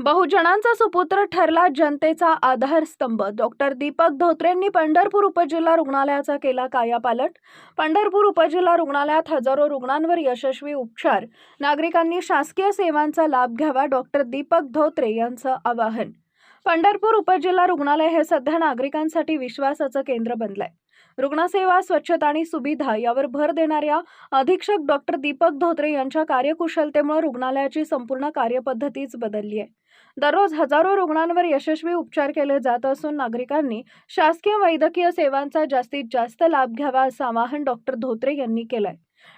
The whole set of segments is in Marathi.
बहुजनांचा सुपुत्र ठरला जनतेचा आधारस्तंभ. डॉक्टर दीपक धोत्रेंनी पंढरपूर उपजिल्हा रुग्णालयाचा केला कायापालट. पंढरपूर उपजिल्हा रुग्णालयात हजारो रुग्णांवर यशस्वी उपचार. नागरिकांनी शासकीय सेवांचा लाभ घ्यावा डॉक्टर दीपक धोत्रे यांचं आवाहन. पंढरपूर उपजिल्हा रुग्णालय हे सध्या नागरिकांसाठी विश्वासाचं केंद्र बनलंय. रुग्णसेवा स्वच्छता आणि सुविधा यावर भर देणाऱ्या अधीक्षक डॉक्टर दीपक धोत्रे यांच्या कार्यकुशलतेमुळे रुग्णालयाची संपूर्ण कार्यपद्धतीच बदलली आहे. दररोज हजारो रुग्णांवर यशस्वी उपचार केले जात असून नागरिकांनी शासकीय वैद्यकीय सेवांचा जास्तीत जास्त लाभ घ्यावा असं आवाहन डॉक्टर धोत्रे यांनी केलंय.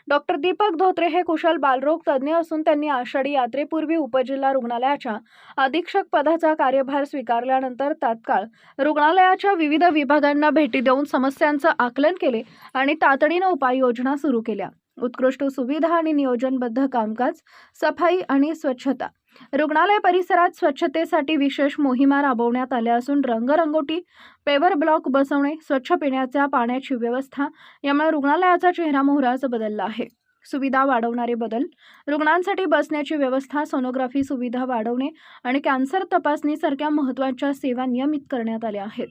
डॉक्टर दीपक धोत्रे हे कुशल बालरोग तज्ज्ञ असून त्यांनी आषाढी यात्रेपूर्वी उपजिल्हा रुग्णालयाच्या अधीक्षक पदाचा कार्यभार स्वीकारल्यानंतर तात्काळ रुग्णालयाच्या विविध विभागांना भेटी देऊन समस्यांचं आकलन केले आणि तातडीनं उपाययोजना सुरू केल्या. उत्कृष्ट सुविधा आणि नियोजनबद्ध कामकाज सफाई आणि स्वच्छता रुग्णालय परिसरात स्वच्छतेसाठी विशेष मोहिमा राबवण्यात आल्या असून रंगरंगोटी पेवर ब्लॉक बसवणे स्वच्छ पिण्याच्या पाण्याची व्यवस्था यामुळे रुग्णालयाचा चेहरा मोहराच बदलला आहे. सुविधा वाढवणारे बदल रुग्णांसाठी बसण्याची व्यवस्था सोनोग्राफी सुविधा वाढवणे आणि कॅन्सर तपासणीसारख्या महत्त्वाच्या सेवा नियमित करण्यात आल्या आहेत.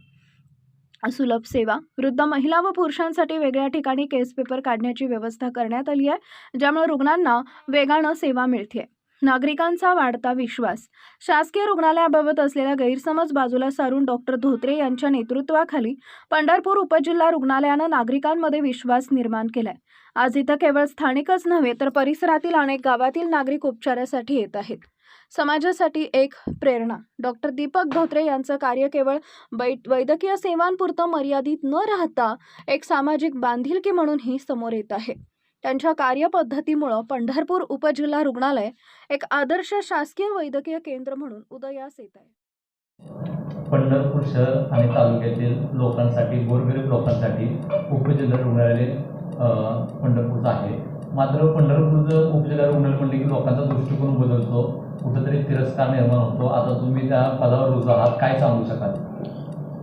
सुलभ सेवा वृद्ध महिला व पुरुषांसाठी वेगळ्या ठिकाणी केस पेपर काढण्याची व्यवस्था करण्यात आली आहे ज्यामुळे रुग्णांना वेगानं सेवा मिळते नागरिकांचा वाढता विश्वास. शासकीय रुग्णालयाबाबत असलेला गैरसमज बाजूला सारून डॉक्टर धोत्रे यांच्या नेतृत्वाखाली पंढरपूर उपजिल्हा रुग्णालयानं नागरिकांमध्ये विश्वास निर्माण केलाय. आज इथं केवळ स्थानिकच नव्हे तर परिसरातील अनेक गावातील नागरिक उपचारासाठी येत आहेत. समाजासाठी एक प्रेरणा. डॉक्टर दीपक धोत्रे यांचं कार्य केवळ वै वैद्यकीय सेवांपुरतं मर्यादित न राहता एक सामाजिक बांधिलकी म्हणूनही समोर येत आहे. त्यांच्या कार्यपद्धतीमुळं पंढरपूर उपजिल्हा रुग्णालय एक आदर्श शासकीय वैद्यकीय केंद्र म्हणून उदयास येत आहे. पंढरपूर शहर आणि तालुक्यातील लोकांसाठी गोरगरीब लोकांसाठी उपजिल्हा रुग्णालय पंढरपूरचं आहे. मात्र पंढरपूरचं उपजिल्हा रुग्णालय म्हणजे की लोकांचा दृष्टिकोन बदलतो कुठंतरी तिरस्कार निर्माण होतो. आता तुम्ही त्या पदावर रुजू आहात काय सांगू शकाल?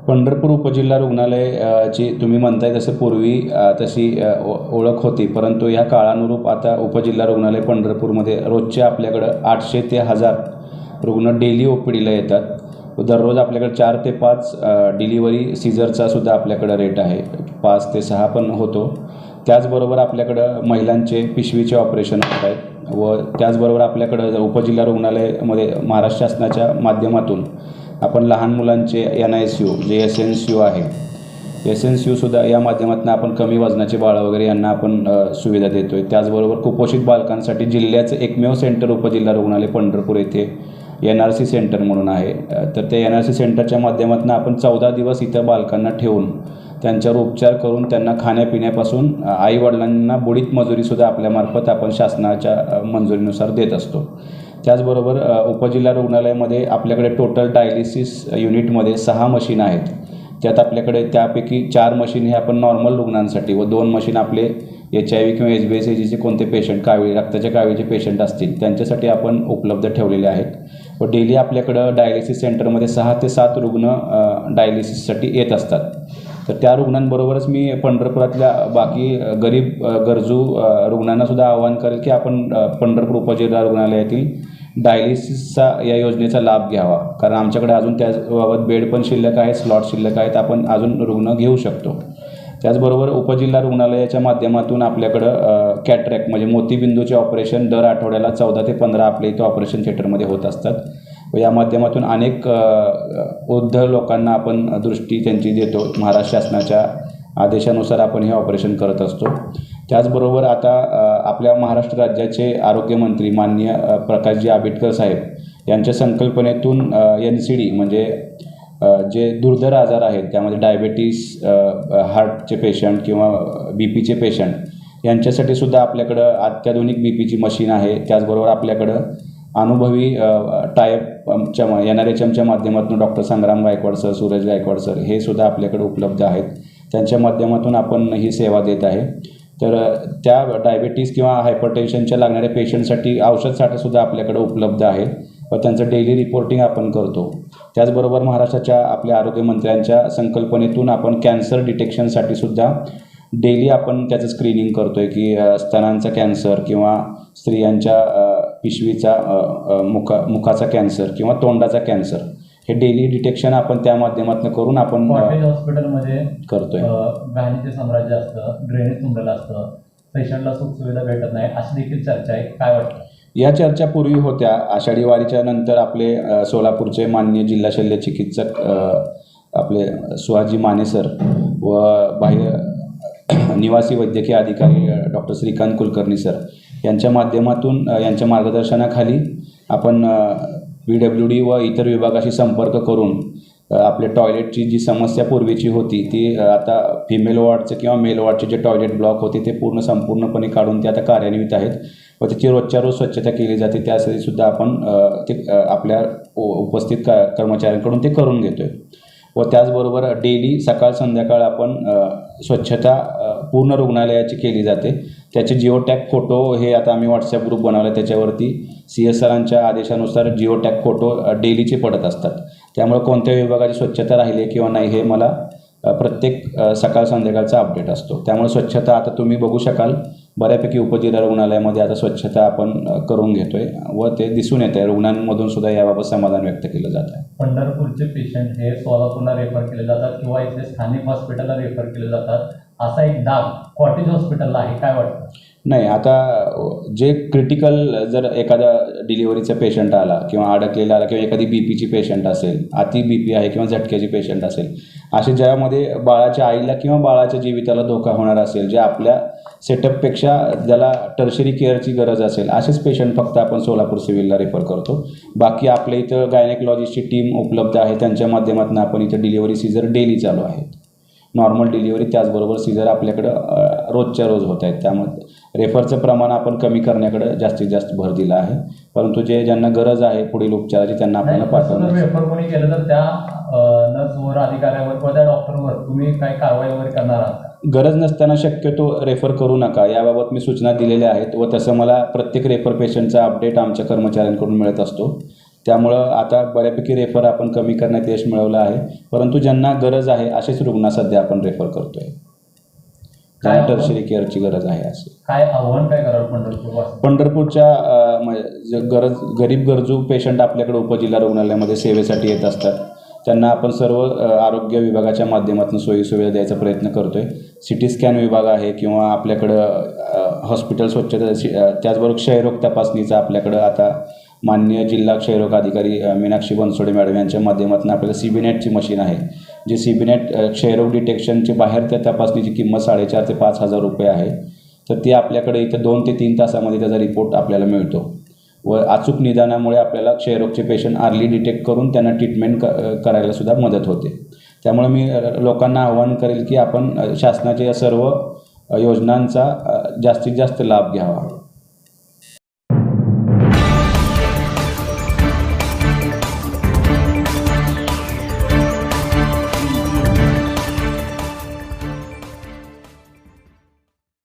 पंढरपूर उपजिल्हा रुग्णालय ची तुम्ही म्हणताय तसं पूर्वी तशी ओ- ओळख होती. परंतु ह्या काळानुरूप आता उपजिल्हा रुग्णालय पंढरपूरमध्ये रोजचे आपल्याकडं आठशे ते हजार रुग्ण डेली ओ पी डीला येतात दररोज आपल्याकडे चार ते पाच डिलिव्हरी सिझरचा सुद्धा आपल्याकडं रेट आहे. पाच ते सहा पण होतो. त्याचबरोबर आपल्याकडं महिलांचे पिशवीचे ऑपरेशन होत आहेत. व त्याचबरोबर आपल्याकडं उपजिल्हा रुग्णालयामध्ये महाराष्ट्र शासनाच्या माध्यमातून आपण लहान मुलांचे एन आय सी यू जे एस एन सी यू आहे. एस एन सी यूसुद्धा या माध्यमातून आपण कमी वजनाचे बाळं वगैरे यांना आपण सुविधा देतो आहे त्याचबरोबर कुपोषित बालकांसाठी जिल्ह्याचं एकमेव सेंटर उपजिल्हा रुग्णालय पंढरपूर येथे एन आर सी सेंटर म्हणून आहे. तर त्या एन आर सी सेंटरच्या माध्यमातून आपण चौदा दिवस इथं बालकांना ठेवून त्यांच्यावर उपचार करून त्यांना खाण्यापिण्यापासून आईवडिलांना बुडीत मजुरीसुद्धा आपल्यामार्फत आपण शासनाच्या मंजुरीनुसार देत असतो. त्याचबरोबर उपजिल्हा रुग्णालयामध्ये आपल्याकडे टोटल डायलिसिस युनिटमध्ये सहा मशीन आहेत. त्यात आपल्याकडे त्यापैकी चार मशीन हे आपण नॉर्मल रुग्णांसाठी व दोन मशीन आपले एच आय व्ही किंवा एच बी एस एजीचे कोणते पेशंट कावीळ रक्ताच्या कावीळचे पेशंट असतील त्यांच्यासाठी आपण उपलब्ध ठेवलेले आहेत. व डेली आपल्याकडं डायलिसिस सेंटरमध्ये सहा ते सात रुग्ण डायलिसिससाठी येत असतात. तर त्या रुग्णांबरोबरच मी पंढरपुरातल्या बाकी गरीब गरजू रुग्णांनासुद्धा आवाहन करेल की आपण पंढरपूर उपजिल्हा रुग्णालयातील डायलिसिसचा या योजनेचा लाभ घ्यावा. कारण आमच्याकडे अजून त्याबाबत बेड पण शिल्लक आहेत स्लॉट शिल्लक आहेत आपण अजून रुग्ण घेऊ शकतो. त्याचबरोबर उपजिल्हा रुग्णालयाच्या माध्यमातून आपल्याकडं कॅट्रॅक म्हणजे मोतीबिंदूचे ऑपरेशन दर आठवड्याला चौदा ते पंधरा आपल्या इथं ऑपरेशन थिएटरमध्ये होत असतात. व या माध्यमातून अनेक वृद्ध लोकांना आपण दृष्टी त्यांची देतो. महाराष्ट्र शासनाच्या आदेशानुसार आपण हे ऑपरेशन करत असतो. त्याचबरोबर आता आपल्या महाराष्ट्र राज्याचे आरोग्यमंत्री माननीय प्रकाशजी आंबेडकर साहेब यांच्या संकल्पनेतून एन सी डी म्हणजे जे दुर्धर आजार आहेत त्यामध्ये डायबेटीस हार्टचे पेशंट किंवा बी पीचे पेशंट यांच्यासाठी सुद्धा आपल्याकडं अत्याधुनिक बी पीची मशीन आहे. त्याचबरोबर आपल्याकडं अनुभवी टायपच्या एन आर एच एमच्या माध्यमातून doctor Sangram Gaikwad sir Suraj Gaikwad sir हे सुद्धा आपल्याकडे उपलब्ध आहेत. त्यांच्या माध्यमातून आपण ही सेवा देत आहे. तर त्या डायबेटीस किंवा हायपरटेन्शनच्या लागणाऱ्या पेशंटसाठी औषधसाठासुद्धा आपल्याकडे उपलब्ध आहे व त्यांचं डेली रिपोर्टिंग आपण करतो. त्याचबरोबर महाराष्ट्राच्या आपल्या आरोग्यमंत्र्यांच्या संकल्पनेतून आपण कॅन्सर डिटेक्शनसाठी सुद्धा डेली आपण त्याचं स्क्रीनिंग करतो आहे की स्तनांचा कॅन्सर किंवा स्त्रियांच्या पिशवीचा मुखा मुखाचा कॅन्सर किंवा तोंडाचा कॅन्सर हे डेली डिटेक्शन आपण त्या माध्यमातून करून आपण हॉस्पिटलमध्ये करतोय. अं, घाणीचे साम्राज्य असतं ड्रेनेज तुंबलेलं असतं पेशंटला सुखसुविधा भेटत नाही अशी देखील चर्चा आहे. काय वाटतं? या चर्चा पूर्वी होत्या. आषाढी वारीच्या नंतर आपले सोलापूरचे माननीय जिल्हा शल्य चिकित्सक आपले सुहाजी माने सर व बाह्य निवासी वैद्यकीय अधिकारी डॉक्टर श्रीकांत कुलकर्णी सर यांच्या माध्यमातून यांच्या मार्गदर्शनाखाली आपण पी डब्ल्यू डी व इतर विभागाशी संपर्क करून आपल्या टॉयलेटची जी समस्या पूर्वीची होती ती आता फिमेल वॉर्डचं किंवा मेल वॉर्डचे जे टॉयलेट ब्लॉक होते ते पूर्ण संपूर्णपणे काढून ते आता कार्यान्वित आहेत. व त्याची रोजच्या रोज स्वच्छता केली जाते त्यासाठी सुद्धा आपण ते आपल्या उपस्थित का कर्मचाऱ्यांकडून ते करून घेतो आहे व त्याचबरोबर डेली सकाळ संध्याकाळ आपण स्वच्छता पूर्ण रुग्णालयाची केली जाते. त्याचे जिओटॅग फोटो हे आता आम्ही व्हॉट्सअप ग्रुप बनवला त्याच्यावरती सी एस सरांच्या आदेशानुसार जिओटॅक फोटो डेलीचे पडत असतात. त्यामुळे कोणत्या विभागाची स्वच्छता राहिली आहे किंवा नाही हे मला प्रत्येक सकाळ संध्याकाळचा अपडेट असतो. त्यामुळे स्वच्छता आता तुम्ही बघू शकाल. बऱ्यापैकी उपजिल्हा रुग्णालयामध्ये आता स्वच्छता आपण करून घेतोय व ते दिसून येत आहे रुग्णांमधून सुद्धा याबाबत समाधान व्यक्त केलं जात आहे. पंढरपूरचे पेशंट हे सोलापूरला रेफर केले जातात किंवा इथे स्थानिक हॉस्पिटलला रेफर केले जातात. असा एक दाब कॉटेज हॉस्पिटलला आहे काय वाटतं? नाही आता जे क्रिटिकल जर एखादा डिलिव्हरीचा पेशंट आला किंवा अडकलेला आला किंवा एखादी बी पीची पेशंट असेल अति बी पी आहे किंवा झटक्याची पेशंट असेल असे ज्यामध्ये बाळाच्या आईला किंवा बाळाच्या जीविताला धोका होणार असेल जे आपल्या सेटअपपेक्षा ज्याला टर्शरी केअरची गरज असेल असेच पेशंट फक्त आपण सोलापूर सिव्हिलला रेफर करतो. बाकी आपल्या इथं गायनेकॉलॉजिस्टची टीम उपलब्ध आहे. त्यांच्या माध्यमातून आपण इथं डिलिव्हरी सीझर डेली चालू आहेत नॉर्मल डिलिव्हरी त्याचबरोबर सीझर आपल्याकडं रोजच्या रोज होत आहेत. त्यामुळे रेफरचं प्रमाण आपण कमी करण्याकडे जास्तीत जास्त भर दिला आहे. परंतु जे ज्यांना गरज आहे पुढील उपचाराची त्यांना आपल्याला पाठवणं रेफर कोणी केलं तर त्या नर्सवर अधिकाऱ्यावर किंवा त्या डॉक्टरवर तुम्ही काय कारवाई वगैरे करणार आहात? गरज नसताना शक्यतो रेफर करू नका. याबाबत मी सूचना दिलेल्या आहेत व तसं मला प्रत्येक रेफर पेशंटचा अपडेट आमच्या कर्मचाऱ्यांकडून मिळत असतो. त्यामुळं आता बऱ्यापैकी रेफर आपण कमी करण्यात यश मिळवलं आहे. परंतु ज्यांना गरज आहे असेच रुग्ण सध्या आपण रेफर करतोय. काय टर्शरी केअरची गरज आहे असे काय आव्हान काय कराल पंढरपूर पंढरपूरच्या अ, म्हणजे गरज गरीब गरजू पेशंट आपल्याकडे उपजिल्हा रुग्णालयामध्ये सेवेसाठी येत असतात. त्यांना आपण सर्व अ, आरोग्य विभागाच्या माध्यमातून सोयीसुविधा द्यायचा प्रयत्न करतो आहे सी टी स्कॅन विभाग आहे किंवा आपल्याकडं अ, हॉस्पिटल स्वच्छता सी- अ, त्याचबरोबर क्षयरोग तपासणीचा आपल्याकडं आता माननीय जिल्हा क्षयरोग अधिकारी मीनाक्षी बनसोडे मॅडम यांच्या माध्यमातून आपल्याला सी बी नेटची मशीन आहे जी सी बी नेट क्षयरोग डिटेक्शनची बाहेर त्या तपासणीची किंमत साडेचार ते पाच हजार रुपये आहे. तर ती आपल्याकडे इथं दोन ते तीन तासामध्ये त्याचा रिपोर्ट आपल्याला मिळतो. व अचूक निदानामुळे आपल्याला क्षयरोगचे पेशंट अर्ली डिटेक्ट करून त्यांना ट्रीटमेंट क करायलासुद्धा मदत होते. त्यामुळे मी लोकांना आवाहन करेल की आपण शासनाच्या या सर्व योजनांचा जास्तीत जास्त लाभ घ्यावा.